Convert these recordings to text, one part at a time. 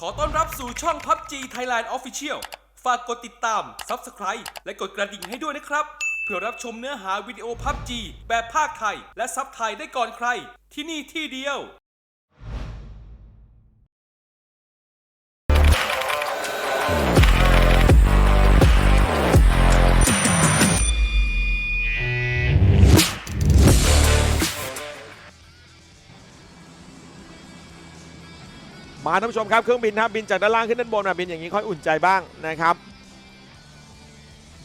ขอต้อนรับสู่ช่อง PUBG Thailand Official ฝากกดติดตาม Subscribe และกดกระดิ่งให้ด้วยนะครับ เพื่อรับชมเนื้อหาวิดีโอ PUBG แบบภาคไทย และซับไทยได้ก่อนใคร ที่นี่ที่เดียว มาท่านผู้ชมครับเครื่องบินนะครับบินจากด้านล่างขึ้นด้านบนมาบินอย่างนี้ค่อยอุ่นใจบ้างนะครับ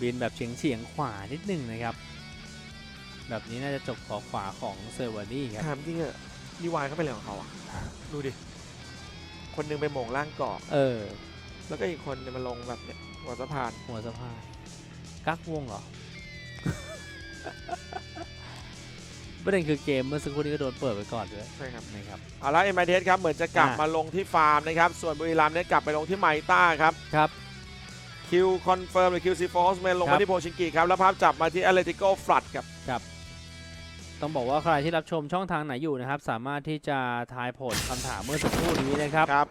บินแบบเฉียงเฉียงๆขวานิดนึงนะครับ แบบนี้น่าจะจบขอขวาของเซอร์วานี่ครับถามจริงอะดีวายเขาเป็นอะไรของเขาอะดูดิ คนหนึงไปโหมงล่างเกาะเออ แล้วก็อีกคนเนี่ยมาลงแบบเนี่ยหัวสะพานหัวสะพานกักวงเหรอ ประเด็นคือเกมเมื่อสักครู่นี้ก็โดนเปิดไปก่อนด้วย ใช่ครับนะครับเอาละเอ็มไอเทสครับเหมือนจะกลับอะ มาลงที่ฟาร์มนะครับ ส่วนบุรีรัมย์เนี่ยกลับไปลงที่ไมต้าครับ ครับ คิวคอนเฟิร์มหรือคิวซีฟอสเมนลงครัมาบ ที่โพชิงกิครับ แล้วภาพจับมาที่แอตเลติโกฟลัดครับ ต้องบอกว่าใครที่รับชมช่องทางไหนอยู่นะครับ สามารถที่จะทายผลคำถามเมื่อสักครู่นี้นะครับ ครับ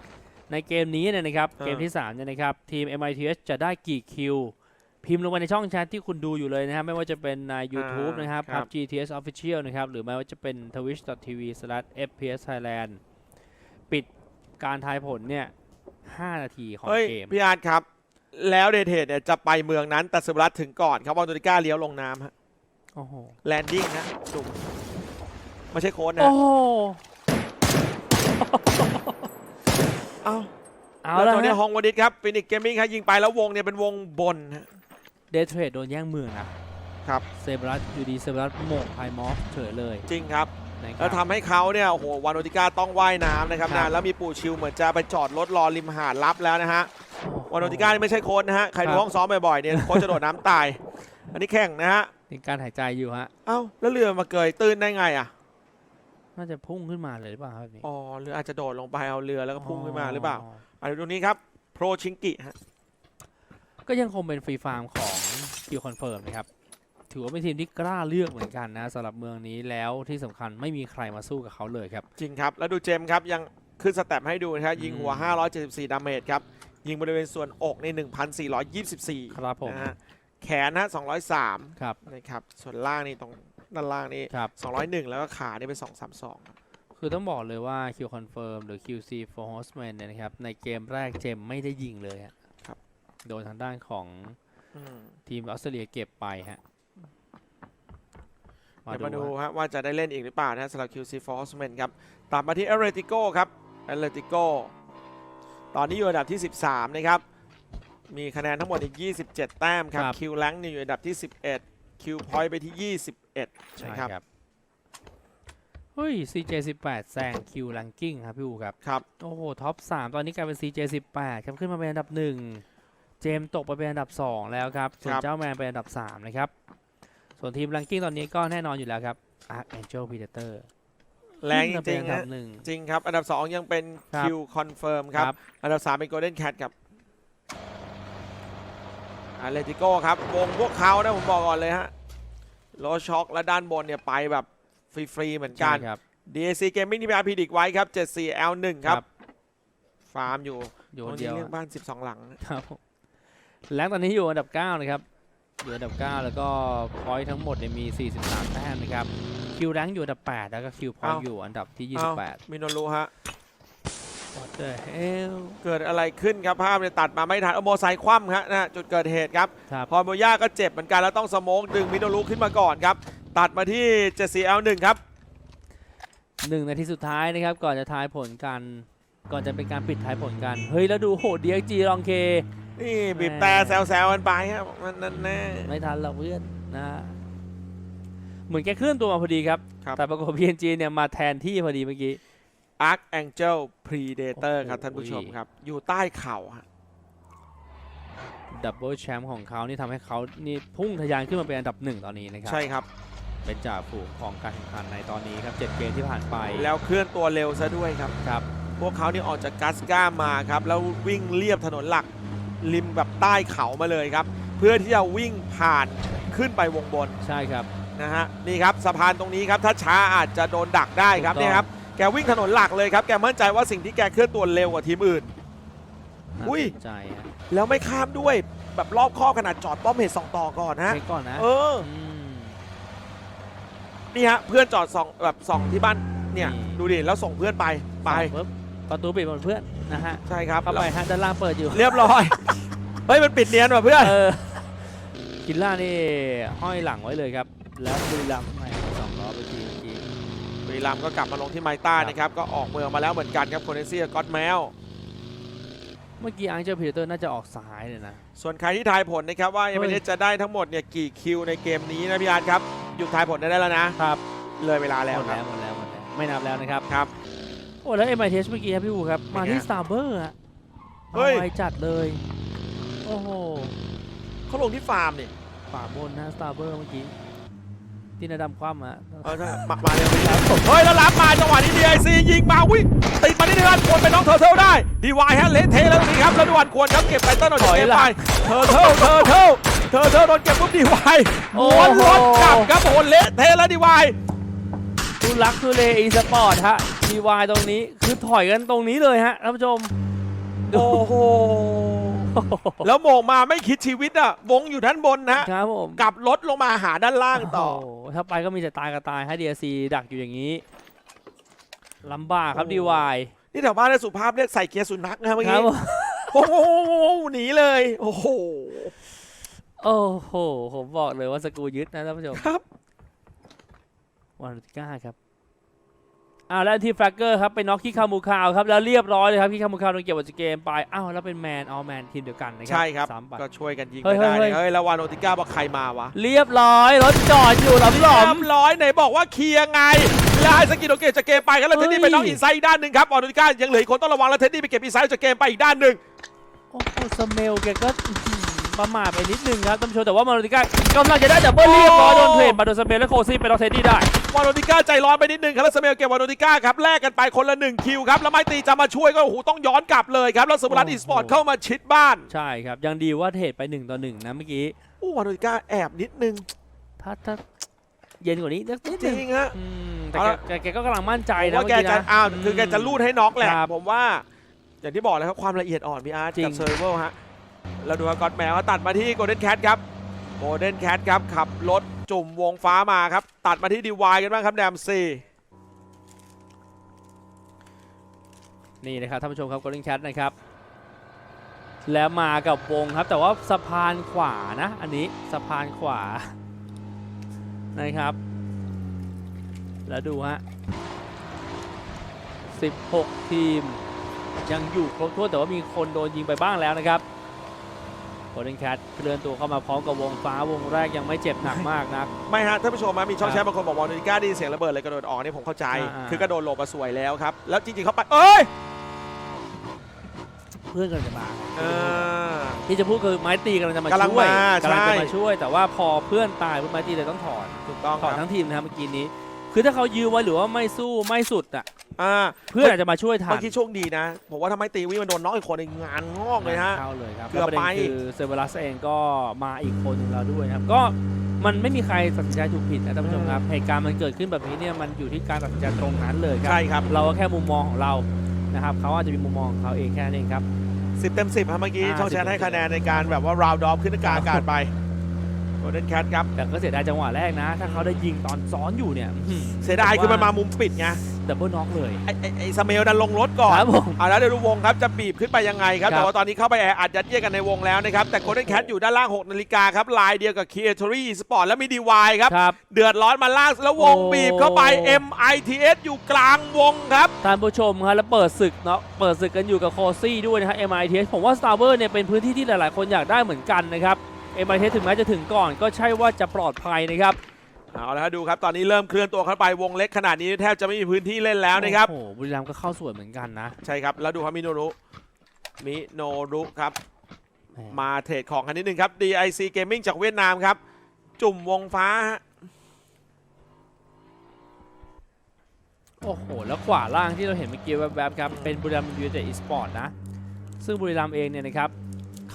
ในเกมนี้เนี่ยนะครับ เออ เกมที่3เนี่ยนะครับ ทีม MITS จะได้กี่คิว พิมพ์ลงไปในช่องแชทที่คุณดูอยู่เลยนะครับ ไม่ว่าจะเป็นใน YouTube นะครับ ครับ PUBG TS Official นะครับ หรือไม่ว่าจะเป็น twitch.tv/fps Thailand ปิดการทายผลเนี่ย 5 นาทีของเฮ้ยเกม พี่อาร์ตครับ แล้วเดเทดเนี่ยจะไปเมืองนั้นแต่สุบรัตถึงก่อนครับวอนโตติก้าเลี้ยวลงน้ำฮะโอ้โห แลนดิ้งนะจุ่มไม่ใช่โค้ดนะโอ้โห เอ้าเอาแล้วแล้วตอนนี้ฮะฮองวดิตครับฟินิกเกมมิ่งครับยิงไปแล้ววงเนี่ยเป็นวงบนฮะ เดทเทรดโดนแย่งเมืองนะครับเซบรัสอยู่ดีเซบรัสโหมกไพมอฟเฉยเลยจริงครับนะคแล้รัวบทำให้เขาเนี่ยโอ้โหวานโอติก้าต้องว่ายน้ำนะครับครันะบแล้วมีปู่ชิวเหมือนจะไปจอดรถรอริมหาดรับแล้วนะฮะวานโอติก้านี่ไม่ใช่โค้ดนะฮะใครดูครับห้องซ้อมบ่อยๆเนี่ยโค้ดจะโดดน้ำตาย อันนี้แข่งนะฮะมีการหายใจอยู่ฮะเอ้าแล้วเรือมาเกยตื้นได้ไงอะน่าจะพุ่งขึ้นมาเลยหรือเปล่าครับแบบนี้อ๋อเรืออาจจะโดดลงไปเอาเรือแล้วก็พุ่งขึ้นมาหรือเปล่า อันนี้ตรงนี้ครับ โปรชิงกิฮะ ก็ยังคงเป็นฟรีฟาร์มของคิวคอนเฟิร์มนะครับ ถือว่าเป็นทีมที่กล้าเลือกเหมือนกันนะสำหรับเมืองนี้แล้วที่สำคัญไม่มีใครมาสู้กับเขาเลยครับ จริงครับ แล้วดูเจมส์ครับยังขึ้นสแตปให้ดูนะครับยิงหัว 574 ดาเมจครับ ยิงบริเวณส่วนอกใน 1,424ครับผม นะฮะแขนนะ203ครับ นะครับส่วนล่างนี่ตรงด้านล่างนี่ครับ 201 แล้วก็ขานี่เป็น 232ครับคือต้องบอกเลยว่า Q Confirm หรือ QC for Horseman เนี่ยนะครับ ในเกมแรกเจมไม่ได้ยิงเลยฮะครับ โดนทางด้านของอืมทีมออสเตรเลียเก็บไปฮะเดี๋ยวมาดูฮะฮะว่าจะได้เล่นอีกหรือเปล่านะสำหรับ QC f o r c e m a n ครับ ตามมาที่ a t l e t i c o ครับ a t l e t i c o ตอนนี้อยู่อันดับที่ 13 นะครับ มีคะแนนทั้งหมดอีก 27 แต้มครับครับ Q rank เนี่ยอยู่อันดับที่ 11 Q point ไปที่ 21ใช่นะครับครับ เฮ้ย CJ18 แซง Q ranking ครับพี่อูครับ ครับ โอ้โห ท็อป 3 ตอนนี้กลายเป็น CJ18 ครับขึ้นมาเป็นอันดับ 1 เจมส์ตกไปเป็นอันดับ 2 แล้วครับ ส่วนครับเจ้าแมนเป็นอันดับ 3 นะครับ ส่วนทีม ranking ตอนนี้ก็แน่นอนอยู่แล้วครับ Archangel Predator แรงจขึ้นมาเป็รินงอันๆดัฮะบหนึ่งจริงครับ อันดับ 2 ยังเป็นครับ Q confirm ครับ อันดับ 3 เป็น Golden Cat ครับ a t l e t i c o ครับวงพวกเขานะผมบอกก่อนเลยฮะโลช็อกและด้านบนเนี่ยไปแบบฟรี ๆ เหมือนกันใช่ครับ DAC Gaming ที่มี RP ดิกไว้ครับ 74L1 ครับ ฟาร์มอยู่อยู่ตครงนเดีนี้ยวเรื่องบ้าน 12 หลังครับผม แรงตอนนี้อยู่อันดับ 9 นะครับ อยู่อันดับ 9 แล้วก็พอยต์ทั้งหมดเนี่ยมี 43 แต้มนะครับ คิวแรงอยู่อันดับ 8 แล้วก็คิวพอยต์เอ้าอยู่อันดับที่เอ้า28มิโนรุฮะ What the hell เกิดอะไรขึ้นครับภาพเนี่ยตัดมาไม่ทันเอาโมอไซค์คว่ำฮะนะฮะจุดเกิดเหตุครับ ครับ พอโมย่าก็เจ็บเหมือนกันแล้วต้องสโมกดึงมิโนรุขึ้นมาก่อนครับ ตัดมาที่ 74L1 ครับ หนึ่งนาทีสุดท้ายนะครับ ก่อนจะทายผลกัน ก่อนจะเป็นการปิดทายผลกัน เฮ้ย แล้วดูโหดีเอ็กจีลองเค นี่บีบแต่แซวๆกันไปครับมันนั่นแน่ไม่ทันหรอกเพื่อนนะฮะเหมือนแกเคลื่อนตัวมาพอดีครับครับแต่ปรากฏ PNG เนี่ยมาแทนที่พอดีเมื่อกี้ Archangel Predator ครับโอ้โหท่านผู้ชมครับ อยู่ใต้เข่าฮะดับเบิลแชมป์ของเขานี่ทำให้เขานี่พุ่งทะยานขึ้นมาเป็นอันดับหนึ่งตอนนี้นะครับ ใช่ครับ เป็นจ่าฝูงของการแข่งขันในตอนนี้ครับ7เกมที่ผ่านไป แล้วเคลื่อนตัวเร็วซะด้วยครับครับ พวกเขานี่ออกจากกัสก้ามาครับ แล้ววิ่งเลียบถนนหลัก ริมแบบใต้เขามาเลยครับ เพื่อที่จะวิ่งผ่านขึ้นไปวงบนใช่ครับ นะฮะนี่ครับสะพานตรงนี้ครับถ้าช้าอาจจะโดนดักได้ครับถูกต้อง เนี่ยครับแกวิ่งถนนหลักเลยครับแกมั่นใจว่าสิ่งที่แกเคลื่อนตัวเร็วกว่าทีมอื่น น่าอุ้ย สนใจฮะแล้วไม่ข้ามด้วยแบบรอบคอบขนาดจอดป้อมเหตุสองต่อก่อนนะเช็คก่อนนะเออม นี่ฮะเพื่อนจอดสองแบบสองที่บ้านเนี่ยนี่ ดูดิแล้วส่งเพื่อนไปไป ปุ๊บ ประตูปิดหมดเพื่อนนะฮะใช่ครับเข้าไปฮะด้านล่างเปิดอยู่ เรียบร้อย เฮ้ย มันปิดเนียนว่ะเพื่อนเออกินล่านี่ห้อยหลังไว้เลยครับ แล้วบุรีรัมย์ไม่สองล้อไปทีเมื่อกี้บุรีรัมย์ก็กลับมาลงที่ไมต้านะครับ ก็ออกเมืองมาแล้วเหมือนกันครับโคเนเซียก็อตแมวเมื่อกี้อังเจอร์พีเตอร์น่าจะออกซ้ายเลยนะ ส่วนใครที่ทายผลนะครับว่าเอเมเจะได้ทั้งหมดเนี่ยกี่คิวในเกมนี้นะพี่อาร์ตครับหยุดทายผลได้แล้วนะครับ เลยเวลาแล้วหมดครัแล้บวหมดแล้วหมดแล้วไม่นับแล้วนะครับครับ โอ้แล้ว MITH เมื่อกี้ครับพี่อูครับ มาที่เป็นไงสตาร์เบอร์ฮะเฮ้ยมาไวจัดเลย โอ้โหเขาลงที่ฟาร์มนี่ขวาบนนะสตาร์เบอร์เมื่อกี้ที่นาดำคว่ำอะเออใช่มามาเร็วไปแล้วเฮ้ยแล้วรับมาจังหวะนี้ดีไอซียิงมาวิ่งติดมาที่เดือนควรเป็นน้องเทอร์เทิลได้ดีวายฮะเละเทะแล้วตรงนี้ครับแล้วดวนควรครับเก็บไตเติ้ลออกจากเกมไปเทอร์เทิลเทอร์เทิลเทอร์เทิลโดนเก็บปุ๊บดีวายม้วนรถกลับครับโอ้โหเละเทะแล้วดีวาย ทุลักทุเลอีสปอร์ตฮะ DY ตรงนี้คือถอยกันตรงนี้เลยฮะท่านผู้ชม โอ้โห แล้วโมงมาไม่คิดชีวิตอะ วงอยู่ด้านบนนะครับผมกลับรถลงมาหาด้านล่างต่อโโหถ้าไปก็มีแต่ตายกับตายฮะ DRC ดักอยู่อย่างนี้ลำบากครับ DY นี่แถวบ้านได้สุภาพเรียกใส่เกียร์สุนัขนะเมื่อครักี้บผมโอ้โหหนีเลย โอ้โห โอ้โห ผมบอกเลยว่าสกรูยึดนะท่านผู้ชมครับ วันที่เก้าครับอ้าวแล้วที่แฟกเกอร์ครับไปน็อกที่คามูคาวครับแล้วเรียบร้อยเลยครับที่คามูคาวโดนเก็บออกจากเกมไปอ้าวแล้วเป็นแมนออลแมนทีมเดียวกันนะครัใช่ครับ สามไปก็ช่วยกันยิงเฮ้ไปยได้เฮ้ยเนี่ยเฮ้ยแล้ววานโอติก้าบอกใครมาวะเรียบร้อยรถจอดอยู่หลอมหลอเรีมยบร้อยไหนบอกว่าเคลียร์ไง แล้วให้สกินโอเกตจากเกมไปครับแล้วเท็ดดี้เฮ้ยไปน้องอินไซด์อีกด้านหนึ่งครับวานโอติก้ายังเหลืออีกคนต้องระวังแล้วเท็ดดี้ไปเก็บอินไซด์จากเกมไปอีกด้านหนึ่ง โอ้โหสเมลแกก็อื้อหือ ประมาทไปนิดนึงครับท่านผู้ชมแต่ว่ามาโรติก้ากำลังจะได้ดับเบิลเรียบร้อยโดนเทรดมาโดนสเมลและโคซี่ไปน็อกเทดดี้ได้ วานโอติก้าใจร้อนไปนิดนึงครับแล้วสเมลเก็บวานโอติก้าครับแลกกันไปคนละหนึ่งคิวครับแล้วไมตรีจะมาช่วยก็โอ้โหต้องย้อนกลับเลยครับแล้วสมุรัตโอ้อีโหสปอร์ตเข้ามาชิดบ้านใช่ครับยังดีว่าเทรดไปหนึ่งต่อหนึ่งนะเมื่อกี้อู้วานโอติก้าแอบนิดนึงถ้าถ้าเย็นกว่านี้นิดจนึริงงฮะ อืมแต่เอาแกละแกแกก็กำลังมั่นใจผมนะว่าเมื่อแกกี้จะนะ อ้าวคือแกจะลูดให้น็อกแหละครับผมว่า อย่างที่บอกเลยครับความละเอียดอ่อนพี่อาร์ตจริงกับเซอร์เวลฮะ เราดูว่ากอดแมวตัดมาที่โกลเด้นแคทครับโกลเด้นแคทครับขับรถจุ่มวงฟ้ามาครับ ตัดมาที่ดีวายกันบ้างครับแดมซีนี่นะครับท่านผู้ชมครับ Golden Cat นะครับ แล้วมากับวงครับแต่ว่าสะพานขวานะ อันนี้สะพานขวานะครับ แล้วดูฮะ16 ทีมยังอยู่ครบถ้วนแต่ว่ามีคนโดนยิงไปบ้างแล้วนะครับ Golden Cat เคลื่อนตัวเข้ามาพร้อมกับวงฟ้าวงแรกยังไม่เจ็บหนักมากนัก ไม่ฮะท่านผู้ชมฮะมีช่องครับแชทบางคนบอกว่านาฬิกาไดยินเสียงระเบิดเลยกระโดดออกนี่ผมเข้าใจ อ่าๆคือกระโดดหลบมาสวยแล้วครับ แล้วจริงๆเขาไปเอ้ยเพื่อนกำลังจะมาเออ ที่จะพูดคือไม้ตีกำลังจะมากำลังช่วยมากำลังจะใช่มาช่วย แต่ว่าพอเพื่อนตายเพื่อนไม้ตีเลยต้องถอนถูกต้องถคอนรับทั้งทีมนะครับเมื่อกี้นี้ คือถ้าเขายื้อไว้หรือว่าไม่สู้ไม่สุดอะ อ่าเพื่อนอาจจะมาช่วยทันเมื่อกี้โชคดีนะ ผมว่าถ้าไม่ตีวิ่งมันโดนน็อกอีกคนในงานงอกเลยฮะ เข้าเลยครับเกืแล้วอบประเด็นไปคือเซเวรัสเองก็มาอีกคนหนึ่งแล้วด้วยนะครับ ก็มันไม่มีใครตัดสินใจถูกผิดนะท่านผู้ชมครับเหตุการณ์มันเกิดขึ้นแบบนี้เนี่ยมันอยู่ที่การตัดสินใจตรงนั้นเลยครัใช่ครับ เราก็แค่มุมมองของเรานะครับเขาอาจจะมีมุมมองของเขาเองแค่นั้นเองครับสิบเต็มสิบครับเมื่อกี้อ่าช่องแชท10ให้คะแนนในการแบบว่าราวดอฟขึ้นอากาศอากาศไป โกลเด้นแคทครับ แต่ก็เสียดายจังหวะแรกนะ ถ้าเขาได้ยิงตอนซ้อนอยู่เนี่ยอื้อหืเสียดายคือมันมามุมปิดไงดับเบิลน็อกเลย ไอ้ไอ้ไอ้สเมลดันลงรถก่อนครับผมเอาแล้วเดี๋ยวดูวงครับจะบีบขึ้นไปยังไงครับ ครับ แต่ว่าตอนนี้เข้าไปแออัดยัดเยียดกันในวงแล้วนะครับ แต่โกลเด้นแคทอยู่ด้านล่าง 6 นาฬิกาครับ ลายเดียวกับ k ีเอทอรี่สปอร์ตและมีดีวายครับ ครับ เดือดร้อนมาล่างแล้ววงโอ้ บีบเข้าไป MITS อยู่กลางวงครับ ท่านผู้ชมครับแล้วเปิดศึกเนาะเปิดศึกกันอยู่กับโคซี่ด้วยนะครับ MITS ผมว่า Star w e r เนี่ยเป็นพื้นที่ที่หลาย ๆ คนอยากได้เหมือนกันนะครับ MITS ถึงแม้จะถึงก่อน ก็ใช่ว่าจะปลอดภัยนะครับเอาละครับดูครับตอนนี้เริ่มเคลื่อนตัวเข้าไปวงเล็กขนาดนี้แทบจะไม่มีพื้นที่เล่นแล้วนะครับโอ้โหบุรีรัมย์ก็เข้าสวยเหมือนกันนะ ใช่ครับ แล้วดูครับมิโนรุมิโนรุครับแหมมาเทรดของกันนิดนึงครับ DIC Gaming จากเวียดนามครับ จุ่มวงฟ้าฮะโอ้โห แล้วขวาล่างที่เราเห็นเมื่อกี้แวบๆครับ เป็นบุรีรัมย์ยูไนเต็ดอีสปอร์ตนะ ซึ่งบุรีรัมย์เองเนี่ยนะครับ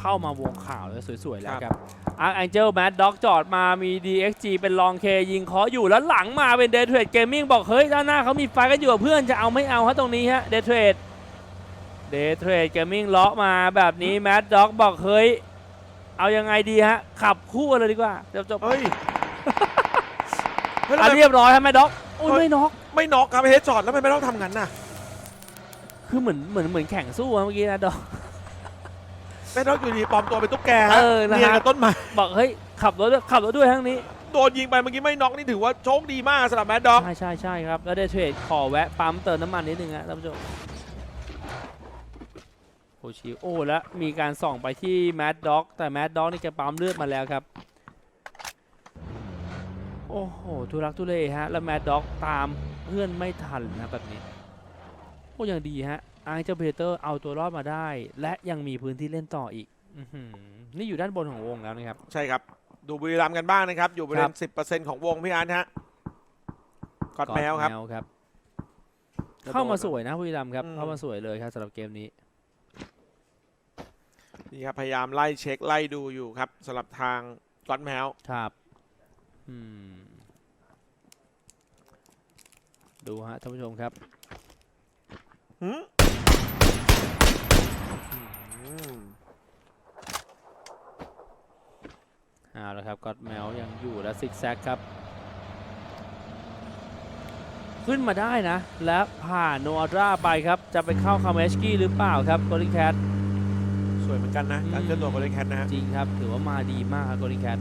เข้ามาวงข่าวแล้วสวยๆ แล้วครับอาร์ a แองเจลแมดด็อกจอดมามี DXG เป็นลองเคยิงเคาะอยู่แล้วหลังมาเป็นเดทเทรดเกมมิ่งบอก เฮ้ย ด้านหน้าเขามีไฟกันอยู่กับเพื่อนจะเอาไม่เอาฮะตรงนี้ฮะเดทเทรดเดเดย์เทรดเกมมิ่งเลาะมาแบบนี้แมดด็อกบอก เฮ้ย เอายังไงดีฮะ ขับคู่กันเลยดีกว่าจบจบเฮ้ยเฮ้ยอะทำไมเรียบร้อยฮะแมดด็อกอุ้ยเฮ้ยไม่น็อกไม่น็อกครับเฮดช็อตแล้วทำไมไม่ต้องทำงั้นน่ะคือเหมือนเหมือนเหมือนแข่งสู้อะเมื่อกี้นะด็อก ไม่น็อกอยู่ดีปลอมตัวเป็นตุ๊กแกเออนะฮะ เนียนกับต้นไม้ บอกเฮ้ยขับรถด้วยขับรถด้วยทั้งนี้ โดนยิงไปเมื่อกี้ไม่น็อกนี่ถือว่าโชคดีมากสำหรับแมดด็อก ใช่ใช่ใช่ครับ แล้วเดย์เทรดขอแวะปั๊มเติมน้ำมันนิดนึงฮะท่านผู้ชมโอชิโอ้แล้วมีการส่องไปที่แมดด็อก แต่แมดด็อกนี่แกปั๊มเลือดมาแล้วครับ โอ้โหทุรักทุเลฮะ แล้วแมดด็อกตามเพื่อนไม่ทันนะแบบนี้ โอ้ยังดีฮะ ไอเจ้าเพเตอร์เอาตัวรอดมาได้ และยังมีพื้นที่เล่นต่ออีกอื้อหือนี่อยู่ด้านบนของวงแล้วนะครับ ใช่ครับ ดูบุรีรัมย์กันบ้างนะครับ อยู่บริเวณสิบเปอร์เซ็นต์ของวงพี่อาร์ตฮะกอดแมวครับแมวครับเข้ามาสวยนะบุรีรัมย์ครับ อืม เข้ามาสวยเลยครับสำหรับเกมนี้ นี่ครับพยายามไล่เช็คไล่ดูอยู่ครับสำหรับทางกอดแมว ครับ อืม ดูฮะท่านผู้ชมครับ หืมอืม เอาละครับก็อดแมวยังอยู่และซิกแซกครับ ขึ้นมาได้นะ และผ่านโนอาดราไปครับ จะไปเข้าคาเมชกี้หรือเปล่าครับโกลิแคทสวยเหมือนกันนะการเคลื่อนตัวของเลนแคทนะฮะจริงครับ ถือว่ามาดีมากครับโกลิแคท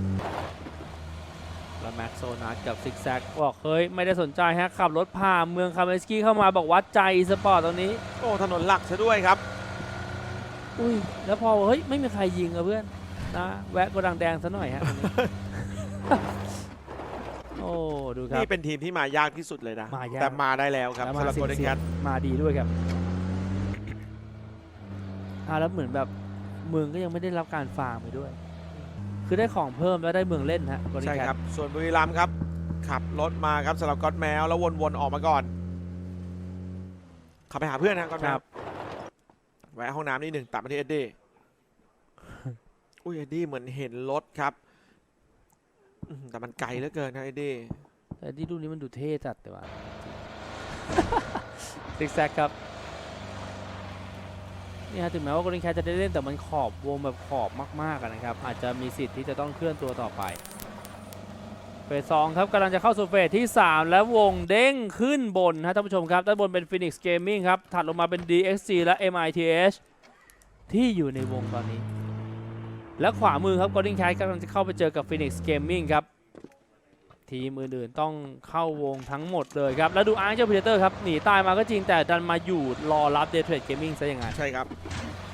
แล้วแม็กโซนัสกับซิกแซกบอกเฮ้ย ไม่ได้สนใจฮะขับรถผ่านเมืองคาเมชกี้เข้ามาบอกวัดใจสปอร์ตตรงนี้ โอ้ถนนหลักซะด้วยครับ อุ้ยแล้วพอเฮ้ยไม่มีใครยิงอะเพื่อนนะแวะโกดังแดงซะหน่อยฮะตรงนี้ โอ้ดูครับ นี่เป็นทีมที่มายากที่สุดเลยนะ มายาก แต่มาได้แล้วครับแล้วสำหรับมาโกลเด้นเสีแคยทงมาดีด้วยครับอ่าแล้วเหมือนแบบเมืองก็ยังไม่ได้รับการฟาร์มไปด้วย คือได้ของเพิ่มแล้วได้เมืองเล่นฮะโกลิใช่แคทครับ ส่วนบุรีรัมย์ครับ ขับรถมาครับสำหรับกอดแมวแล้ววนๆออกมาก่อน ขับไปหาเพื่อนนะกอดแมควรับ แวะห้องน้ำนิดหนึ่งตัดมาที่เอ็ดดี้อุ้ยเอ็ดดี้เหมือนเห็นรถครับอื้อหือแต่มันไกลเหลือเกินนะเอ็ดดี้แต่ที่รูปนี้มันดูเท่จัดแต่ว่า ซิกแซกครับนี่ฮะถึงแม้ว่าโกลเด้นแคทจะได้เล่นแต่มันขอบวงแบบขอบมากๆอะนะครับ อาจจะมีสิทธิ์ที่จะต้องเคลื่อนตัวต่อไป เฟสสองครับกำลังจะเข้าสู่เฟสที่ 3 และวงเด้งขึ้นบนฮะท่านผู้ชมครับ ด้านบนเป็น Phoenix Gaming ครับ ถัดลงมาเป็น DXG และ MITH ที่อยู่ในวงตอนนี้ และขวามือครับ Golden Cat กำลังจะเข้าไปเจอกับ Phoenix Gaming ครับ ทีมอื่นๆต้องเข้าวงทั้งหมดเลยครับ แล้วดูอาร์เจ้าพีเตอร์ครับ หนีตายมาก็จริงแต่ดันมาอยู่รอรับ Day Trade Gaming ซะอย่างนั้นใช่ครับ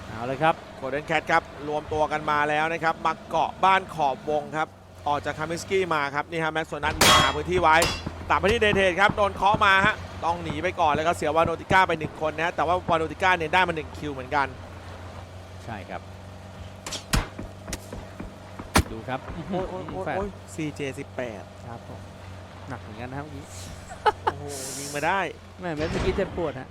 เอาเลยครับ โกลเด้นแคทครับ รวมตัวกันมาแล้วนะครับมาเกาะบ้านขอบวงครับ ออกจากคามิสกี้มาครับนี่ฮะแม็กซ์โซนัทมาหาพื้นที่ไว้ตัดไปที่เดเทนครับโดนเคาะมาฮะต้องหนีไปก่อนแล้วก็เสียวาโนติก้าไป 1 คนนะฮะแต่ว่าวาโนติก้าเนี่ยได้มา 1 คิวเหมือนกัน ใช่ครับ ดูครับโอ้ยโอ้ยโอ้ยแฟดโอ้ย CJ 18ครับผมหนักเหมือนกันนะครับเมื่อกี้โอ้โหยิงมาได้แม่เมื่อกี้เจ็บปวดฮะ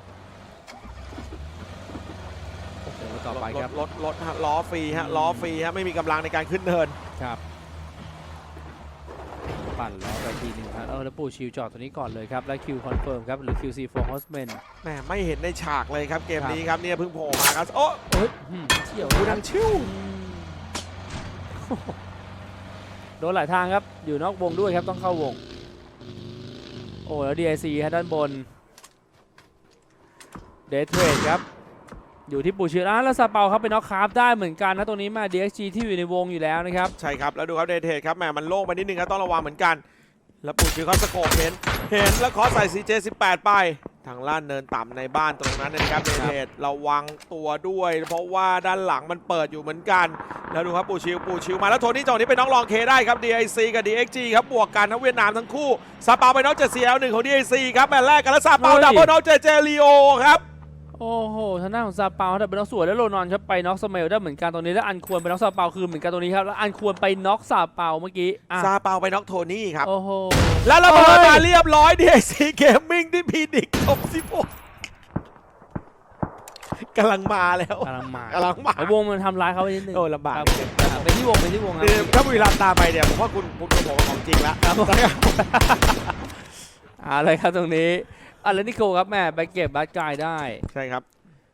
เดี๋ยวต่อไปรครัถบรถรถฮะล้อฟรีฮะล้อฟรีฮะไม่มีกำลังในการขึ้นเนินครับ ปั่นล้อไปทีหนึงครับเออแล้วปูชิวจอดตัวนี้ก่อนเลยครับ และคิวคอนเฟิร์มครับหรือ QC4 Horseman แหมไม่เห็นในฉากเลยครับเกมครับนี้ครับเนี่ยเพิ่งโผล่มาครับ โอ้เฮ้ยอืมเชี่ยวดูเลยคดัรับงชิวอืมโดนหลายทางครับ อยู่นอกวงด้วยครับต้องเข้าวง โอ้แล้ว DIC ฮะด้านบนเดทเทรดครับ อยู่ที่ปูชิร้านแล้วซาเปาครับเป็นน็อกคาร์ฟได้เหมือนกันนะตรงนี้มา DXG ที่อยู่ในวงอยู่แล้วนะครับใช่ครับ แล้วดูครับเดเทครับแหมมันโล่งไปนิดนึงครับต้องระวังเหมือนกัน แล้วปูชิวเขาสโคปเห็น เห็นแล้วขอใส่ CJ 18 ไป ทางล่านเนินต่ำในบ้านตรงนั้นนะครับเดเทระวังตัวด้วย เพราะว่าด้านหลังมันเปิดอยู่เหมือนกัน แล้วดูครับปูชิวปูชิวมาแล้วโทนี่จองนี้เป็นน้องรองเคได้ครับ DIC กับ DXG ครับบวกกันทั้งเวียดนามทั้งคู่ซาเปาไปน้องเจเซียหนึ่งของ DIC ครับแมตช์แรกกันแล้วซาเปาเฮ้ยดับเบิลน้องเจเจลีโอครับ โอ้โหทางด้านของซาเปาแต่เป็นน็อกสวยแล้วโรนอนครับไปน็อกสเมลได้เหมือนกันตรงนี้แล้วอันควรไปน็อกซาเปาคือเหมือนกันตรงนี้ครับแล้วอันควรไปน็อกซาเปาเมื่อกี้อะซาเปาไปน้องโทนี่ครับ โอ้โห แล้วเราเปิดเฮ้มายเรียบร้อย DIC Gaming ที่พีดิกครบ16กำลังมาแล้วกำลังมากำลังมาแล้ววงมันทำร้ายเขาไปนิดนึงโอ้ลำบากครับอะไปที่วงไปที่วงครับคือถ้าบุรีรัมย์ตามไปเนี่ยผมว่าคุณคุณคุณบอกว่าของจริงแล้วครับผม เอะไรครับตรงนี้อะแล้วนิโคลครับแม่ไปเก็บบัตกายได้ ใช่ครับ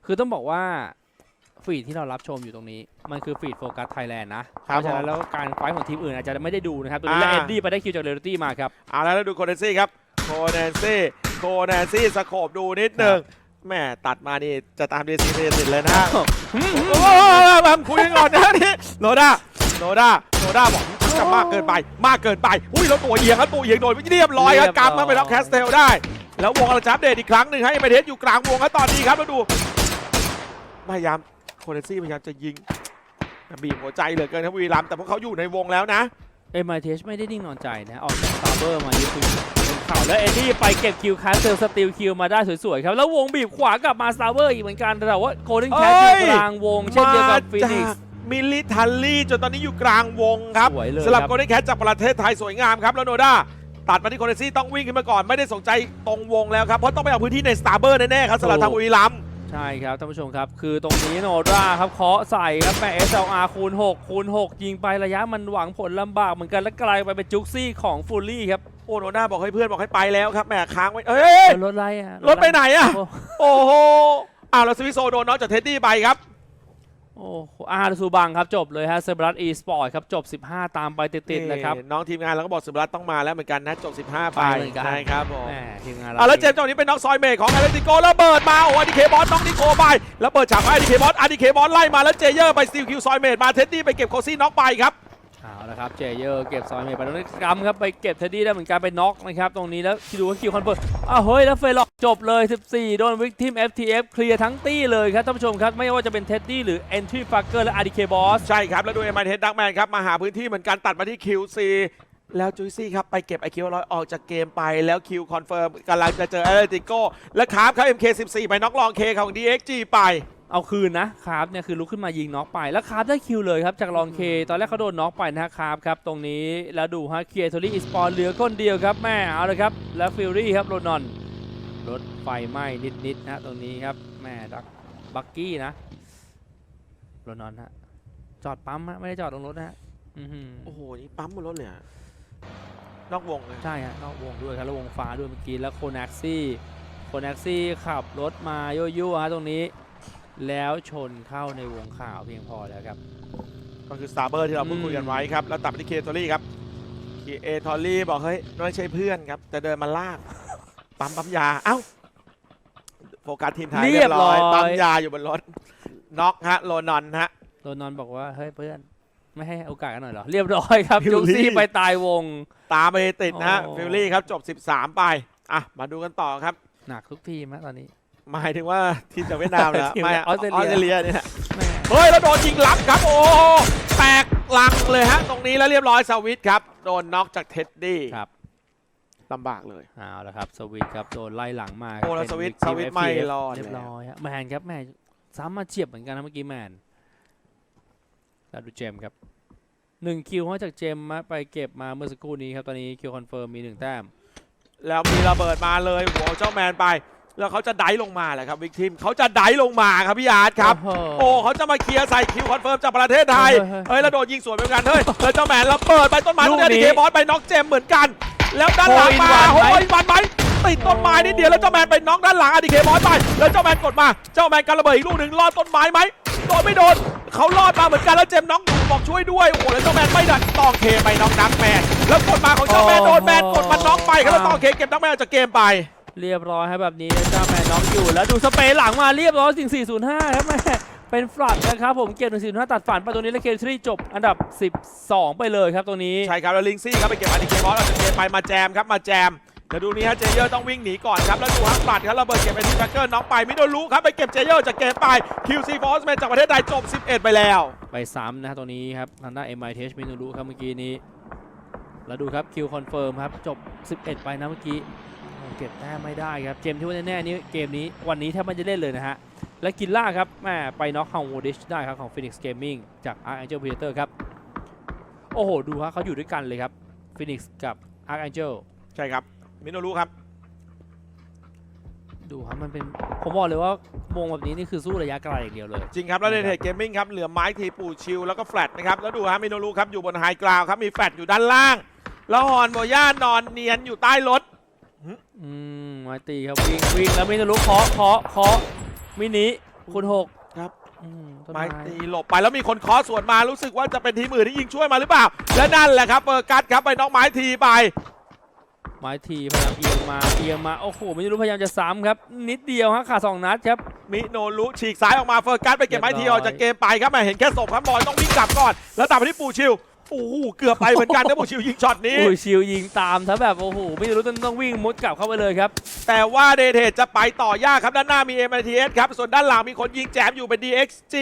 คือต้องบอกว่าฟีดที่เรารับชมอยู่ตรงนี้ มันคือฟีดโฟกัสไทยแลนด์นะเพราะฉะนั้นแล้วการไฟท์ของทีมอื่นอาจจะไม่ได้ดูนะครับตัวนี้แล้วอ่าเอ็ดดี้ไปได้คิวจากเรลตี้มาครับเอาแล้วดูโคเนซี่ครับโคเนซี่โคเนซี่สโคบดูนิดหนึ่งแม่ตัดมานี่จะตามดีซีเติดเลยนะโอ้ยมาคุยกันก่อนนะนี่โนด้าโนด้าโนด้าบอก จะมากเกินไป มากเกินไป อุ้ยแล้วตัวเอียงครับตัวเอียงโดนเรียบร้อยครับเรียบร้อยกลับมาไปล็อกแคสเทลได้ แล้ววงเราจะอัปเดตอีกครั้งหนึ่งให้เอเมเทสอยู่กลางวงครับตอนนี้ครับแล้วดูพยายามโคเนซี่พยายามจะยิงบีบหัวใจเหลือเกินครับวีรัมย์แต่พวกเขาอยู่ในวงแล้วนะเอ็มไอเทไม่ได้นิ่งนอนใจนะ ออกจากซาเบอร์มายึดเป็นเข่าแล้วเอ็ดดี้ไปเก็บคิวคาสเซลสติลคิวมาได้สวยๆครับ แล้ววงบีบขวากลับมาซาเบอร์อีกเหมือนกันแต่ว่าโกลเด้นแคทอยู่กลางวงเช่นเดียวกับฟินิกซ์ มิลิทัลลี่จนตอนนี้อยู่กลางวงครับสวยเลยสำหรับครับ โกลเด้นแคทจากประเทศไทยสวยงามครับแล้วโนด้าตัดมาที่โคเนซี่ต้องวิ่งขึ้นมาก่อนไม่ได้สนใจตรงวงแล้วครับเพราะต้องไปเอาพื้นที่ในสตาร์เบอร์แน่ๆครับสำหรับทางบุรีรัมย์ ใช่ครับท่านผู้ชมครับ คือตรงนี้โนดราครับเคาะใส่ครับแปะ SLR คูณ6คูณ6ยิงไประยะมันหวังผลลำบากเหมือนกันและกลายไปเป็นจุกซี่ของฟูลลี่ครับโอ้โนด้าบอกให้เพื่อนบอกให้ไปแล้วครับแหมค้างไว้เอ้ยรถอะไรอะรถไปไหนอะโอ้โอ้โหอ้าวแล้วสวิสโซโดนน็อกจากเท็ดดี้ไปครับ โอ้โหอาร์ซูบังครับจบเลยฮะเซอร์บรัสอีสปอร์ตครับจบ 15 ตามไปติดๆนะครับน้องทีมงานเราก็บอกสุบรัตต้องมาแล้วเหมือนกันนะจบ 15 ไปไปเหมือนกันใช่ครับผมแหมทีมงานเราอะแล้วเจมส์จังหวะนี้เป็นน็อกซอยเมกของอาร์ติโกแล้วเบิดมาโอ้อาร์ดิเคบอสน้องนิโคไปแล้วเปิดฉากให้อาร์ดิเคบอสอาร์ดิเคบอสไล่มาแล้วเจเยอร์ไปสติลคิวซอยเมดมาเท็ดดี้ไปเก็บโคซี่น็อกไปครับ เอาละครับเจเยอร์เก็บซอยเมย์ไปตรงนี้กรัมครับไปเก็บเทดดี้ได้เหมือนกันไปน็อกนะครับตรงนี้แล้วคิดดูว่าคิวคอนเฟิร์มอ้าวเฮ้ยแล้วเฟลล็อกจบเลย 14 โดนวิกทีม FTF เคลียร์ทั้งตี้เลยครับท่านผู้ชมครับ ไม่ว่าจะเป็นเท็ดดี้หรือ Entry Fucker และ RDK Boss ใช่ครับ แล้วดูเอ็มไอเทสดักแมนครับ มาหาพื้นที่เหมือนกันตัดมาที่ QC แล้วจุยซี่ครับ ไปเก็บไอคิวร้อยออกจากเกมไปแล้วคิวคอนเฟิร์มกำลังจะเจอเอเลติโก้และคาร์ฟครับ MK14 ไปน็อกลองเคของ DXG ไป เอาคืนนะคาร์ฟเนี่ยคือลุกขึ้นมายิงน็อกไปแล้วคาร์ฟได้คิวเลยครับจากลองเคตอนแรกเขาโดนน็อกไปนะฮะคาร์ฟครับตรงนี้แล้วดูฮะเคียร์ทอรี่อีสปอร์เหลือคนเดียวครับแม่เอาเลยครับแล้วฟิลลี่ครับโรนอนรถไฟไหม้นิดๆนะฮะตรงนี้ครับแม่ดักบักกี้นะโรนอนฮะจอดปั๊มฮะไม่ได้จอดตรงรถนะฮะอื้อหือโอ้โหนี่ปั๊มบนรถเลยอะนอกวงเลยใช่ฮะนอกวงด้วยครับแล้ววงฟ้าด้วยเมื่อกี้แล้วโคนักซี่โคนักซี่ขับรถมายั่วๆฮะตรงนี้ แล้วชนเข้าในวงข่าวเพียงพอแล้วครับ ก็คือสตาร์เบอร์ที่เราพูดคุยกันไว้ครับ แล้วตัดไปที่เคทอรี่ครับเคทอรี่บอกเฮ้ยไม่ใช่เพื่อนครับจะเดินมาลาก ปั๊มปั๊มยา เอ้า โฟกัสทีมไทยเรีเรียยบบร้ร้ออยยปั๊มยาอยู่บนรถ น็อกฮะ โลนอนฮะ โดนนอนบอกว่าเฮ้ยเพื่อน ไม่ให้โอกาสกันหน่อยเหรอ เรียบร้อยครับฟิลลี่ จุกซี่ไปตายวง ตามไปติดนะฮะ โอ้ ฟิลลี่ครับ จบ 13 ไป อะ มาดูกันต่อครับ หนักทุกทีมฮะตอนนี้ หมายถึงว่าทีมจากเวียดนามนะทีมไม่จากออสเตรเลียออสเตรเลีย เนี่ยแม่เฮ้ยแล้วโดนยิงลับครับโอ้โหแตกลังเลยฮะ ตรงนี้แล้วเรียบร้อยสวิตช์ครับ โดนน็อกจากเท็ดดี้ครับลำบากเลย เอาละครับสวิตครับโดนไล่หลังมาโอ้แล้วเป็น สวิต Victim สวิตไม่ FTF รอดเรียบแล้ว ร้อยฮะแมนครับแม่ซ้ำมาเฉียบเหมือนกันนะเมื่อกี้แมนแล้วดูเจมส์ครับหนึ่งคิวเขาจากเจมส์มาไปเก็บมาเมื่อสักครู่นี้ครับตอนนี้คิวคอนเฟิร์มมีหนึ่งแต้มแล้วมีระเบิดมาเลยหัวเจ้าแมนไป แล้วเขาจะไดฟ์ลงมาแหละครับวิกทีมเขาจะไดฟ์ลงมาครับพี่อาร์ตครับ โอ้โห โอ้เขาจะมาเคลียร์ใส่คิวคอนเฟิร์มจากประเทศไทย เฮ้ยเฮ้ยแล้วโดนยิงสวนเหมือนกันเฮ้ยแล้วเจ้าแมนระเบิดไปต้นไม้ลูต้กนเดียวนี้ดีเคบอสไปน็อกเจมส์เหมือนกัน แล้วด้านหลังมาโอ้โอ้ยยวันไหมติดต้นไม้นิดเดียวแล้วเจ้าแมนไปน็อกด้านหลังอดีเคบอสไปแล้วเจ้าแมนกดมาเจ้าแมนการระเบิดอีกลูกหนึ่งรอดต้นไม้ไหมโดนไม่โดนเขารอดมาเหมือนกันแล้วเจมส์น็อกอยู่บอกช่วยด้วยโอ้โหแล้วเจ้าแมนไม่ดันตองเคไปน็อกนักแมนแล้วกดมาของเจ้าแมนโดนแมนกดมาน็อกไปครับแล้วตองเคเก็บนักแมนออกจากเกมไป เรียบร้อยครับแบบนี้เจ้าแมนน้องอยู่แล้วดูสเปรย์หลังมาเรียบร้อยสิ่ง405ครับแม่เป็นฟลัดนะครับผมเก็บ1 4 5ตัดฝันไปตัวนี้แล้วเคทรีจบอันดับ 12 ไปเลยครับตรงนี้ใช่ครับแล้วลิงซี่ครับไปเก็บอาร์ดิเคบอสเอาจากเกมไปมาแจมครับมาแจมเดี๋ยวดูนี้ฮะเจเยอร์ต้องวิ่งหนีก่อนครับแล้วดูฮักปัดครับระเบิดเก็บไปที่แบ็คเกอร์น็อกไปมิโดรุครับไปเก็บเจเยอร์จากเกมไป QC Force แมนจากประเทศไทยจบ 11 ไปแล้ว ไปซ้ำนะฮะตรงนี้ครับทางด้าน MITH มินูรุครับเมื่อกี้นี้แล้วดูครับคิวคอนเฟิร์มครับจบ 11 ไปนะเมื่อกี้โอ้ เก็บแต้มไม่ได้ครับเกมที่ว่าแน่ๆนี้เกมนี้วันนี้แทบไม่จะเล่นเลยนะฮะ และกินล่าครับแม่ไปน็อกฮาวดิชได้ครับของ Phoenix Gaming จาก Archangel Predator ครับ โอ้โห ดูฮะเขาอยู่ด้วยกันเลยครับ Phoenix กับ Archangel ใช่ครับ มิโนรุครับ ดูครับมันเป็นผมบอกเลยว่าวงแบบนี้นี่คือสู้ระยะไกลอย่างเดียวเลย จริงครับ แล้วเดนเทเกมมิ่งครับ เหลือไม้ทีปูชิลแล้วก็แฟลตนะครับ แล้วดูฮะมิโนรุครับ อยู่บนไฮกราวครับ มีแฟลตอยู่ด้านล่าง แล้วฮอนโบย่านอนเนียนอยู่ใต้รถ อืมมาตีครับวิ่งวิ่งแล้วมินารุเคาะเคาะเคาะมินิคูณหกครับอืมต้นไม้ไม้ตีหลบไปแล้วมีคนเคอสวนมารู้สึกว่าจะเป็นทีมอื่นที่ยิงช่วยมาหรือเปล่า และนั่นแหละครับเปิดกัดครับไปน้องไม้ทีไป ไม้ทีพยายามเอียงมาเอียงมาโอ้โหไม่รู้พยายามจะซ้ำครับ นิดเดียวฮะขาดสองนัดครับ มิโนรุฉีกซ้ายออกมาเฟิร์สการ์ดไปเก็บไม้ทีเรียบร้ออยอกจากเกมไปครับแหม่เห็นแค่ศพครับบอยต้องวิ่งกลับก่อน แล้วตัดไปที่ปูชิว โอ้โหเกือบไปเหมือนกันนะปูชิวยิงช็อตนี้ อุ้ยชิวยิงตามซะแบบโอ้โหไม่รู้ต้องต้องวิ่งมุดกลับเข้าไปเลยครับ แต่ว่าเดเทจะไปต่อยากครับด้านหน้ามี MITS ครับ ส่วนด้านหลังมีคนยิงแจมอยู่เป็น DXG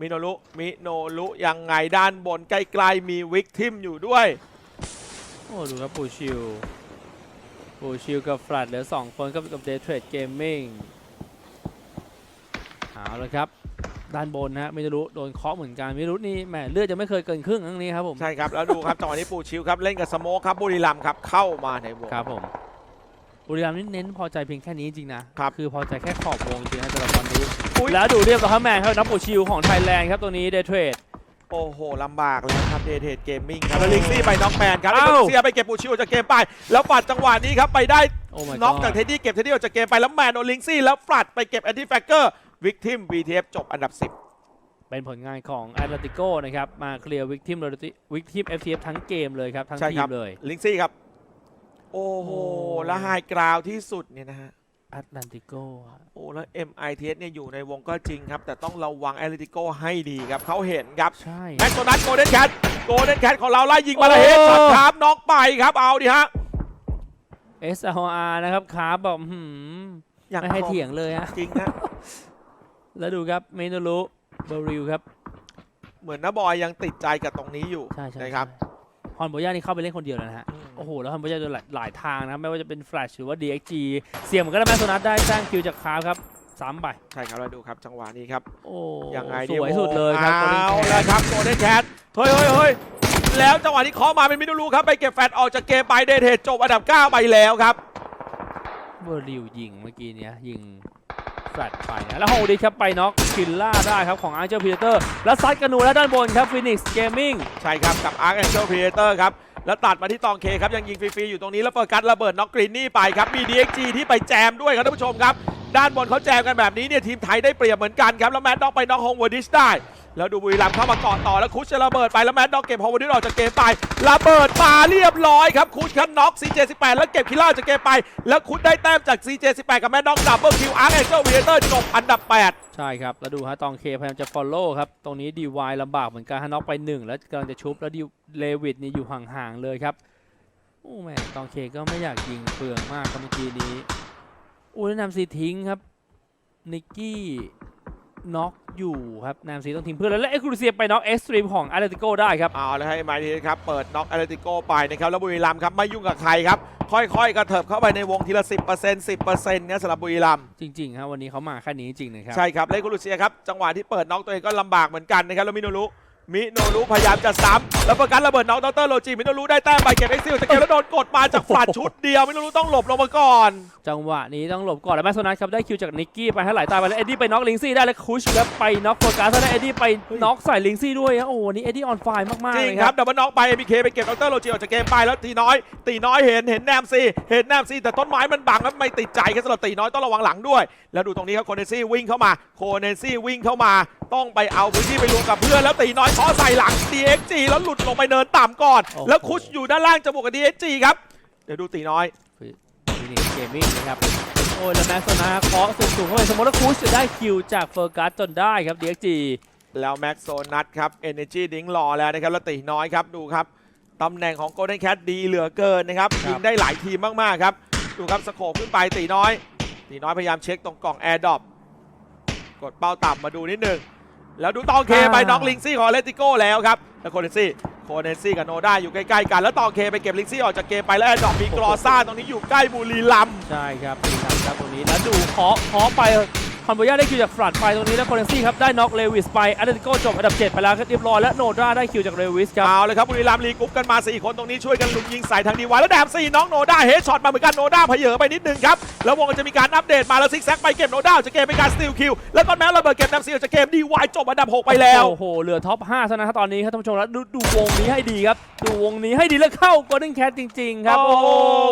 มิโนรุมิโนรุยังไงด้านบนใกล้ๆมีวิกทิมอยู่ด้วย โอ้ดูครับปูชิวปูชิวกับฟลัดเหลือ 2 คนกับกับเดย์เทรดเกมมิ่งเอาเลยครับ ด้านบนนะฮะไม่รู้โดนเคาะเหมือนกันไม่รู้นี่แหมเลือดจะไม่เคยเกินครึ่งครั้งนี้ครับผม ใช่ครับ แล้วดูครับจังหวะนี้ปูชิวครับ เล่นกับสโมคครับบุรีรัมย์ครับ เข้ามาในวง ครับผมบุรีรัมย์นี่เน้นพอใจเพียงแค่นี้จริงนะครับคือพอใจแค่ขอบวงจริงนะสำหรับวันนี้อุ๊ย แล้วดูเรียบร้อยครับแมนครับนับปูชิวของไทยแลนด์ครับตัวนี้เดย์เทรด โอ้โหลำบากเลยครับเดเทเกมมิ่งครับแล้วลิงซี่ไปน็อกแมนครับอ้าวลิงซี่ไปเก็บปูชิวออกจากเกมไป แล้วปัดจังหวะนี้ครับไปได้โอ้ my น็อก god จากเท็ดดี้เก็บเท็ดดี้ออกจากเกมไปแล้วแมนโดนลิงซี่แล้วฟลัดไปเก็บแอนตี้แฟกเกอร์ วิกทิม BTF จบอันดับ 10เป็นผลงานของแอตเลติโกนะครับ มาเคลียร์วิกทิมวิกทิม FTF ทั้งเกมเลยครับ ทั้งใช่ทีครัมบเลย ลิงซี่ครับ โอ้โหโอ้แล้วไฮกราวที่สุดเนี่ยนะฮะแอตแลนติโกโอ้แล้ว MITS เนี่ยอยู่ในวงก็จริงครับ แต่ต้องระวังแอตเลติโกให้ดีครับเขาเห็นครับ ใช่แม็กโซนัสโกลเด้นแคทโกลเด้นแคทของเราไล่ยิงมาแล้วโอ้เฮดช็อตครับน็อกไปครับเอาดิฮะ SLR นะครับขาบอกอื้อหืออยากไม่ให้เถียงเลยฮะจริงนะ แล้วดูครับเมนูรุเบอริวครับเหมือนนะบอยยังติดใจกับตรงนี้อยู่ใช่ใช่นะครับฮอนโบย่านี่เข้าไปเล่นคนเดียวแล้วนะฮะอืมโอ้โหแล้วฮอนโบย่าโดนหลายหลายทางนะครับไม่ว่าจะเป็นแฟลชหรือว่า DXG เสี่ยงเหมือนกันนะแมนโซนัสได้สร้างคิวจากคาร์ฟครับสามใบใช่ครับเราดูครับจังหวะนี้ครับโอ้ยังไงสวยสุดเลยครับเอา Golden Cat แล้วครับโกลเด้นแคทเฮ้ยเฮ้ยเฮ้ยแล้วจังหวะนี้เคาะมาเป็นมินูรูครับไปเก็บแฟดออกจากเกมไปเดทเทจบอันดับ9ไปแล้วครับเบอร์ริวยิงเมื่อกี้เนี้ยยิง แฟลตไปนะแล้วฮดีครับไปน็อกคิลล่าได้ครับของอาร์เจอร์พีเตอร์แล้วซัดกระนูแล้วด้านบนครับฟินิกส์เกมมิ่งใช่ครับกับอาร์เจอร์พีเตอร์ครับแล้วตัดมาที่ตองเคครับยังยิงฟรีๆอยู่ตรงนี้แล้วเฟิดกัสระเบิดน็อกกรีนนี่ไปครับมี DXG ที่ไปแจมด้วยครับท่านผู้ชมครับ ด้านบนเขาแจมกันแบบนี้เนี่ยทีมไทยได้เปรียบเหมือนกันครับแล้วแมตต์น็อกไปน็อกฮงวอร์ดิชได้ แล้วดูบุรีรัมย์เข้ามาก่อต่อแล้วคุชจะระเบิดไปแล้วแมดด็อกเก็บฮงวอร์ดิชออกจากเกมไประเบิดมาเรียบร้อยครับคุชครับน็อก CJ18 แล้วเก็บคิล่าจากเกมไป แล้วคุชได้แต้มจาก CJ18 กับแมดด็อกดับเบิลคิวอาร์เอเจอร์วีเตอร์จบอันดับ 8 ใช่ครับ แล้วดูฮะตองเคพยายามจะ follow ครับ ตรงนี้ดีวายลำบากเหมือนกันฮะน็อกไปหนึ่งแล้วกำลังจะชุบแล้วดิเลวิดนี่อยู่ห่างๆเลยครับโอ้แม่ตองเคก็ไม่อยากยิงเปลืองมากครับเมื่อกี้นี้อู้แล้วนำซีทิ้งครับนิกกี้ น็อกอยู่ครับนำซีต้องทิ้งเพื่อนแล้วและเอ็กซ์คลูเซียไปน็อกเอ็กซ์ตรีมของอาร์เตติโกได้ครับเอาเลยให้มาทีครับเปิดน็อกแอตเลติโกไปนะครับแล้วบุรีรัมย์ครับไม่ยุ่งกับใครครับ ค่อยๆกระเถิบเข้าไปในวงทีละ 10% 10%เนี่ยสำหรับบุรีรัมย์จริงๆครับวันนี้เขามาแค่นี้จริงๆนะครับใช่ครับเลโกลูเซียครับจังหวะที่เปิดน็อกตัวเองก็ลำบากเหมือนกันนะครับแล้วมิโนรุ มิโนรุพยายามจะซ้ำแล้วประกันระเบิดน็อกดรโลจิมิโนรุได้แต้มไปเก็บเอ็กซิลจะเก็บแล้วโดนกดมาจากฝัดชุดเดียวมิโนรุต้องหลบลงมาก่อน จังหวะนี้ต้องหลบก่อนแล้วแมสโซนัสครับได้คิวจากนิกกี้ไปให้ไหลตายไปแล้วเอ็ดดี้ไปน็อกลิงซี่ได้แล้วคุชแล้วไปน็อกโฟกัสแล้วเอ็ดดี้ไปน็อกใส่ลิงซี่ด้วยฮะโอ้โหวันนี้เอ็ดดี้ออนไฟมากๆจริเลงยคครัรับบดับเบิลน็อกไปเอ็มเคไปเก็บดรโลจิออกจากเกมไปแล้วตีน้อย ตีน้อยเห็นเห็นแนมซีเห็นแนมซีแต่ต้นไม้มันบังแล้วไม่ติดใจครับสำหรับตีน้อยต้องระวังหลังด้วย แล้วดูตรงนี้ครับโคเนซี่วิ่งเข้ามาโคเนซี่วิ่งเข้ามา ต้องไปเอาพื้นที่ไปรวมกับเพื่อนแล้วตีน้อยขอใส่หลัง DXG แล้วหลุดลงไปเนินต่ำก่อน โอ้โห แล้วคุชอยู่ด้านล่างจะบวกกับ DXG ครับ เดี๋ยวดูตีน้อย ฟินิกเกมมิ่งนะครับ โอ้ยแล้วแมสโซนัสเคาะสูงๆเข้าไปสมมติว่าคุชจะได้คิวจากเฟอร์กัสจนได้ครับ DXG แล้วแม็กโซนัทครับ Energy ดิ้งรอแล้วนะครับ แล้วตีน้อยครับ ดูครับ ตำแหน่งของ Golden Cat ดีเหลือเกินนะครับครับ ยิงได้หลายทีมมาก ๆ ครับ ดูครับสโคปขึ้นไปตีน้อย ตีน้อยพยายามเช็คตรงกล่อง Air d r o p กดเป้าต่ำมาดูนิดนึง แล้วดูตองเคไปน็อกลิงซี่ของเลติโก้แล้วครับแล้วโคเนซี่โคเนซี่กับโนด้าอยู่ใกล้ๆกัน แล้วตองเคไปเก็บลิงซี่ออกจากเกมไปแล้วแอร์ดรอปมีกรอซ่าตรงนี้อยู่ใกล้บุรีรัมย์ใช่ครับดีครับครับตรงนี้แล้วดูเคาะเคาะไปค อนโบย่าได้คิวจากฟรัดไปตรงนี้แล้วโคเนซี่ครับได้น็อกเลวิสไปอาร์เตติโกจบอันดับ7ไปแล้วเรียบร้อยและโนดราได้คิวจากเลวิสครับเอาเลยครับบุรีรัมย์รีกุ๊ปกันมา 4 คนตรงนี้ช่วยกันลุมยิงใส่ทางดีวายแล้วแดมซีน้องโนด้าเฮดช็อตมาเหมือนกันโนด้าเผยเหอไปนิดนึงครับแล้ววงจะมีการอัปเดตมาแล้วซิกแซกไปเก็บโนด้าจะเกมเป็นการสติลคิวแล้วก็แม้ระเบิดเก็บแดมซีออกจากเกมดีวายจบอันดับ6ไปแล้วโอ้โหเหลือท็อป5เท่านั้นครับตอนนี้ครับท่านผู้ชมแล้วดูวงนี้ให้ดีครับดูวงนี้ให้ดีแล้วเข้า Golden Cat จริงๆครับโอ้โห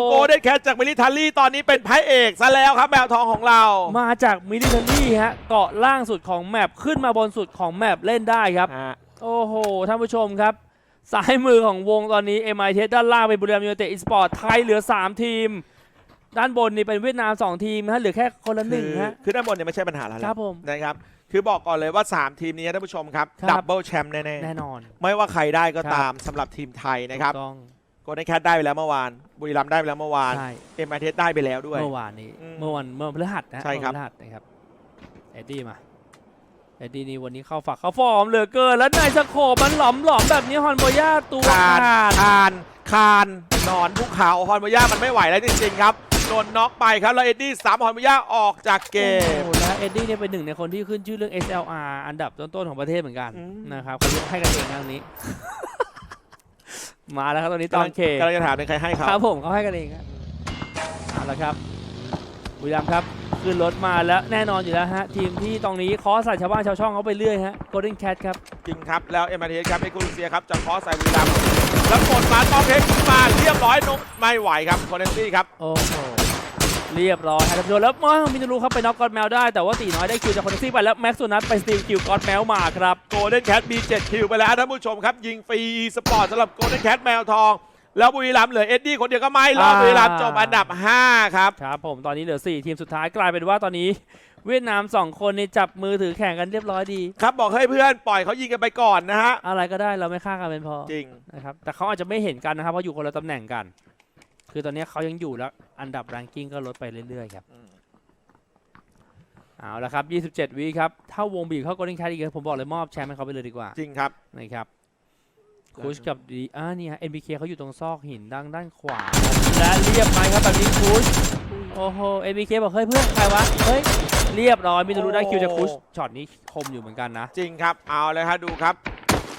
โกลเด้นแคทจากมิลิทารี่ตอนนี้เป็นพระเอกซะแล้วครับแมวทองของเรามาจากมิลิเทอนี่ฮะเกาะล่างสุดของแมปขึ้นมาบนสุดของแมปเล่นได้ครับ ฮะโอ้โหท่านผู้ชมครับ ซ้ายมือของวงตอนนี้ MIT ด้านล่างเป็นบุรีรัมย์ยูไนเต็ดอีสปอร์ตไทยเหลือ 3 ทีม ด้านบนนี่เป็นเวียดนาม 2 ทีมฮะเหลือแค่คนละหนึ่งคือฮะ คือด้านบนเนี่ยไม่ใใช่ปัญหาแล้วครับผมนะครับ คือบอกก่อนเลยว่า 3 ทีมนี้ท่านผู้ชมครับ ครับ ดับเบิลแชมป์แน่แน่นอน ๆ ไม่ว่าใครได้ก็ครับตามสำหรับทีมไทยนะครับถูกต้องโกลเด้นแคทได้ไปแล้วเมื่อวาน บุรีรัมย์ได้ไปแล้วเมื่อวานใช่เอ็มไอเทสได้ไปแล้วด้วย เมื่อวานนี้ อืมเมื่อวันเมื่อพฤหัสนะใช่ครับ เมื่อพฤหัสนะครับเอ็ดดี้มา เอ็ดดี้นี่วันนี้เข้าฝักเข้าฟอร์มเหลือเกิน แล้วในสโคปมันหลอมหลอมๆแบบนี้ฮอนโบย่าตัวคานขาดคานคานนอนภูเขาฮอนมย่ามันไม่ไหวแล้วจริงๆครับโดนน็อกไปครับ แล้วเอ็ดดี้สามฮอนมย่าออกจากเกมโอ้โหแล้วเอ็ดดี้เนี่ยเป็นหนึ่งในคนที่ขึ้นชื่อเรื่อง SLR อันดับต้นๆของประเทศเหมือนกันอืมนะครับเขายกให้กันเองครั้งนี้มาแล้วครับตอนนี้ตอนเคกำลังจะถามเป็นใครให้เขาครับผมเขาให้กันเองครับเอาละครับ บุรีรัมย์ครับขึ้นรถมาแล้วแน่นอนอยู่แล้วฮะทีมที่ตรงนี้เคอใส่ชาวบ้านชาวช่องเขาไปเรื่อยฮะ Golden Cat ครับจริงครับแล้วเอ็มไอเทสครับเอ็กซ์คลูเซียครับจะขอใส่บุรีรัมย์แล้วกดมาต้องเทคมาเรียบร้อยนกไม่ไหวครับคอนเนนซี่ครับโอ้โหเรียบร้อยครับท่านผู้ชมแล้วมามินารูครับไปน็อกกอดแมวได้แต่ว่าตีน้อยได้คิวจากคอนเนซี่ไปแล้วแม็กซ์สุนัทไปสตีลคิวกอดแมวมาครับโกลเด้นแคทมี7คิวไปแล้วท่านผู้ชมครับยิงฟรีสปอร์ตสำหรับโกลเด้นแคทแมวทอง แล้วบุรีรัมย์เหลือเอ็ดดี้คนเดียวก็ไม่รอดอ่า บุรีรัมย์จบอันดับ 5 ครับ ครับผมตอนนี้เหลือ 4 ทีมสุดท้ายกลายเป็นว่าตอนนี้ เวียดนาม 2 คนนี่จับมือถือแข่งกันเรียบร้อยดี ครับบอกให้เพื่อนปล่อยเขายิงกันไปก่อนนะฮะ อะไรก็ได้เราไม่ฆ่ากันเป็นพอจริง นะครับแต่เขาอาจจะไม่เห็นกันนะครับเพราะอยู่คนละตำแหน่งกัน คือตอนนี้เขายังอยู่แล้วอันดับรังกิ้งก็ลดไปเรื่อยๆครับอืม เอาละครับ 27วิครับถ้าวงบีบเข้า Golden Cat อีกผมบอกเลยมอบแชมป์ให้เขาไปเลยดีกว่าจริงครับ นะครับ คุชกับดีอ่านี่ฮะ NBK เขาอยู่ตรงซอกหินด้านด้านขวา และเรียบไปครับแบบนี้คุชโอ้โห NBK บอกเฮ้ยเพื่อนใครวะ เฮ้ย เรียบร้อยมินารุได้คิวจากคุชช็อตนี้คมอยู่เหมือนกันนะ จริงครับ เอาเลยครับดูครับ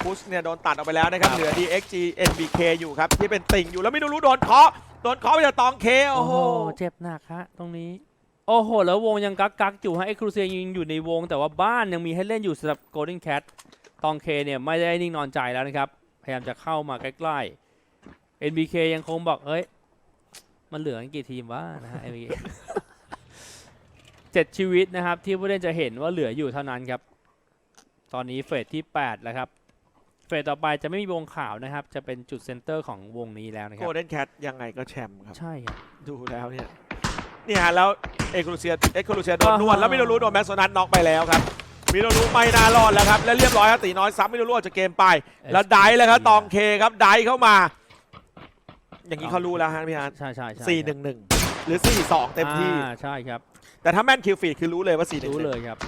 พุชเนี่ยโดนตัดออกไปแล้วนะครับครับเหลือ DXG NBK อยู่ครับที่เป็นติ่งอยู่แล้วไม่รู้โดนเคาะโดนเคาะไปจากตองเคโอ้โอ้โหโหเจ็บหนักฮะตรงนี้โอ้โห แล้ววงยังกักกักๆอยู่ฮะเอ็กครูเซียยังอยู่ในวง แต่ว่าบ้านยังมีให้เล่นอยู่สำหรับ Golden Cat ตองเคเนี่ยไม่ได้นิ่งนอนใจแล้วนะครับพ ยายามจะเข้ามาใกล้ๆ NBK ยังคงบอกเฮ้ย มันเหลือกันกี่ทีมวะนะฮะ NBK เจ็ดชีวิตนะครับ ที่ผู้เล่นจะเห็นว่าเหลืออยู่เท่านั้นครับ ตอนนี้เฟสที่ 8 แล้วครับ เฟสต่อไปจะไม่มีวงขาวนะครับ จะเป็นจุดเซนเตอร์ของวงนี้แล้วนะคโกรับลเด้นแคทยังไงก็แชมป์ครับ ใช่ครับ ดูแล้วเนี่ย เนี่ยฮะแล้วเอกลูเซียเอกลูเซียโดนนวดอ่าฮะแล้วมิโนรู้โดนแม็กโซนัทน็อกไปแล้วครับ มิโนรู้ไม่น่ารอดแล้วครับ และเรียบร้อยครับตีน้อยซ้ำมิโนรู้ออกจากเกมไป แล้วไดเลยครับตองเคครับไดเข้ามา อย่างนี้เขารู้แล้วฮะพี่อาร์ตใช่ใช่ใช่สี่หนึ่งหนึ่งหรือสี่สองเต็มที่อ่าใช่ครับ แต่ถ้าแม่นคิวฟีดคือรู้เลยว่าสี่หนึ่งรู้เลยครับ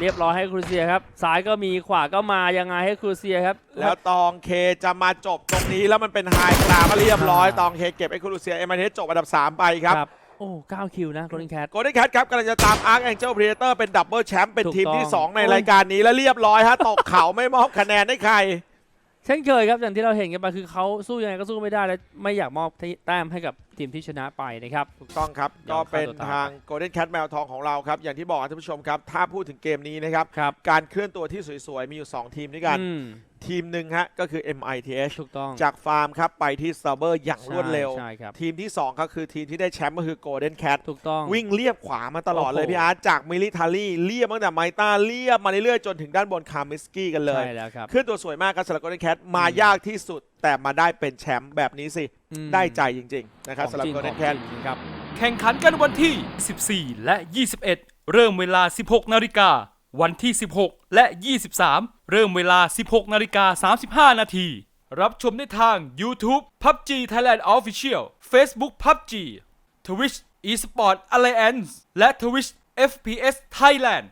เรียบร้อยให้ครูเซียครับซ้ายก็มีขวาก็มายังไงให้ครูเซียครับ แล้วตองเคจะมาจบตรงนี้แล้วมันเป็นไฮกรามาเรียบร้อยอ่าตองเคเก็บไอ้คูลูเซียเอ็มไอเทสจบอันดับ3ไปครับ โอ้เก้าคิวนะโกลเด้นแคท โกลเด้นแคทครับกำลังจะตามอาร์ a แองเจิลพรีเดเตอร์เป็นดับเบิลแชมป์เป็นถูกทีมที่ ต้อง 2 ในรายการนี้แล้วเรียบร้อยฮะ ตกเขาไม่มอบคะแนนให้ใคร เช่นเคยครับอย่างที่เราเห็นกันไปคือเขาสู้ยังไงก็สู้ไม่ได้และไม่อยากมอบแต้มให้กับทีมที่ชนะไปนะครับ ถูกต้องครับยอก็มฆ่าเป็นตัวตายทางโกลเด้นแคทแมวทองของเราครับ อย่างที่บอกท่านผู้ชมครับ ถ้าพูดถึงเกมนี้นะครับ ครับการเคลื่อนตัวที่สวยๆ มีอยู่ 2 ทีมด้วยกัน อืม ทีมหนึ่งฮะก็คือ MITH ถูกต้อง จากฟาร์มครับไปที่ซับเบอร์อย่างรวดเร็ว ใช่ครับ ทีมที่2ก็คือทีมที่ได้แชมป์ก็คือ Golden Cat ถูกต้อง วิ่งเรียบขวามาตลอดเลยโอ้โหพี่อาร์ตจากมิลิทารี่เรียบตั้งแต่ไมต้าเรียบมาเรื่อยๆ จนถึงด้านบนคามิสกี้กันเลยใช่แล้วครับขึ้นตัวสวยมากครับสำหรับ Golden Cat มายากที่สุด แต่มาได้เป็นแชมป์แบบนี้สิอืมได้ใจจริงๆนะครับของสำหรับจริง Golden ของ Cat จริงครับแข่งขันกันวันที่ 14 และ 21 เริ่มเวลา 16 นาฬิกา วันที่ 16 และ 23 เริ่มเวลา 16 นาฬิกา 35 นาที รับชมได้ทาง YouTube PUBG Thailand Official Facebook PUBG Twitch eSport Alliance และ Twitch FPS Thailand